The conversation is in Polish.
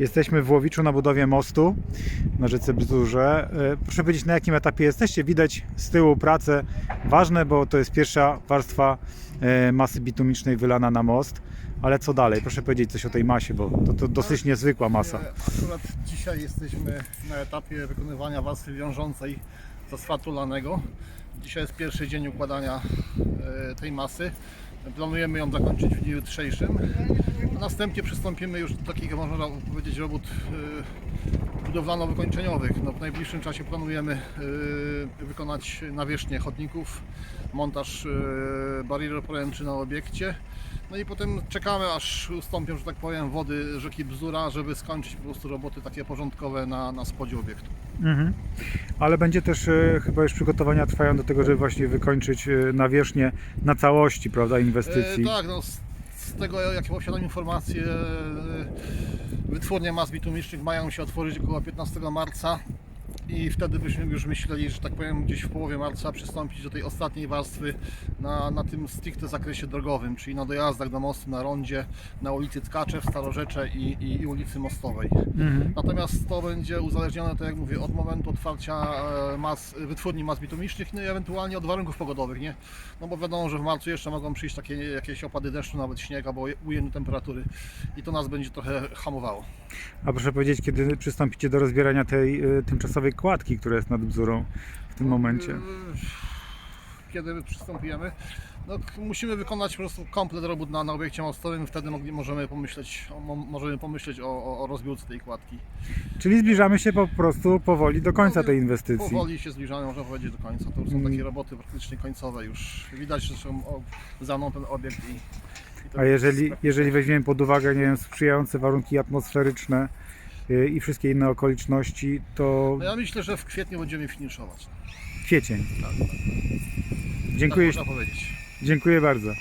Jesteśmy w Łowiczu na budowie mostu na rzece Bzdurze. E, Proszę powiedzieć, na jakim etapie jesteście? Widać z tyłu pracę ważne, bo to jest pierwsza warstwa e, masy bitumicznej wylana na most. Ale co dalej? Proszę powiedzieć coś o tej masie, bo to, to dosyć niezwykła masa. Akurat dzisiaj jesteśmy na etapie wykonywania warstwy wiążącej z asfaltu lanego. Dzisiaj jest pierwszy dzień układania e, tej masy. Planujemy ją zakończyć w dniu jutrzejszym. Następnie przystąpimy już do takich, można powiedzieć, robót e, budowlano-wykończeniowych. No, w najbliższym czasie planujemy e, wykonać nawierzchnię chodników, montaż e, bariery poręczy na obiekcie. No i potem czekamy aż ustąpią, że tak powiem, wody rzeki Bzdura, żeby skończyć po prostu roboty takie porządkowe na, na spodzie obiektu. Mhm. Ale będzie też e, chyba już przygotowania trwają do tego, żeby właśnie wykończyć e, nawierzchnię na całości, prawda, inwestycji. E, tak, no z, tego jakie posiadam informacje, e, wytwórnie mas bitumicznych mają się otworzyć około 15 marca. I wtedy byśmy już myśleli, że tak powiem, gdzieś w połowie marca przystąpić do tej ostatniej warstwy na, na tym stricte zakresie drogowym, czyli na dojazdach do mostu, na rondzie, na ulicy Tkaczew, Starorzecze i, i, i ulicy Mostowej. Mhm. Natomiast to będzie uzależnione, tak jak mówię, od momentu otwarcia e, mas, wytwórni mas bitumicznych, no i ewentualnie od warunków pogodowych, nie? No bo wiadomo, że w marcu jeszcze mogą przyjść takie jakieś opady deszczu, nawet śnieg albo ujemne temperatury i to nas będzie trochę hamowało. A proszę powiedzieć, kiedy przystąpicie do rozbierania tej e, tymczasowej kładki, która jest nad Bzurą w tym momencie? E, Kiedy przystępujemy? No, musimy wykonać po prostu komplet robót na, na obiekcie mostowym, wtedy mogli, możemy pomyśleć, o, mo- możemy pomyśleć o, o, rozbiórce tej kładki. Czyli zbliżamy się po prostu powoli do końca tej inwestycji. Powoli się zbliżamy, można powiedzieć, do końca. To już są Mm. takie roboty praktycznie końcowe już. Widać, że są o, za mną ten obiekt i, i to A jeżeli, jeżeli weźmiemy pod uwagę, nie wiem, sprzyjające warunki atmosferyczne i wszystkie inne okoliczności, to No ja myślę, że w kwietniu będziemy finiszować. kwiecień. Tak, tak. Dziękuję, Tak można powiedzieć. dziękuję bardzo.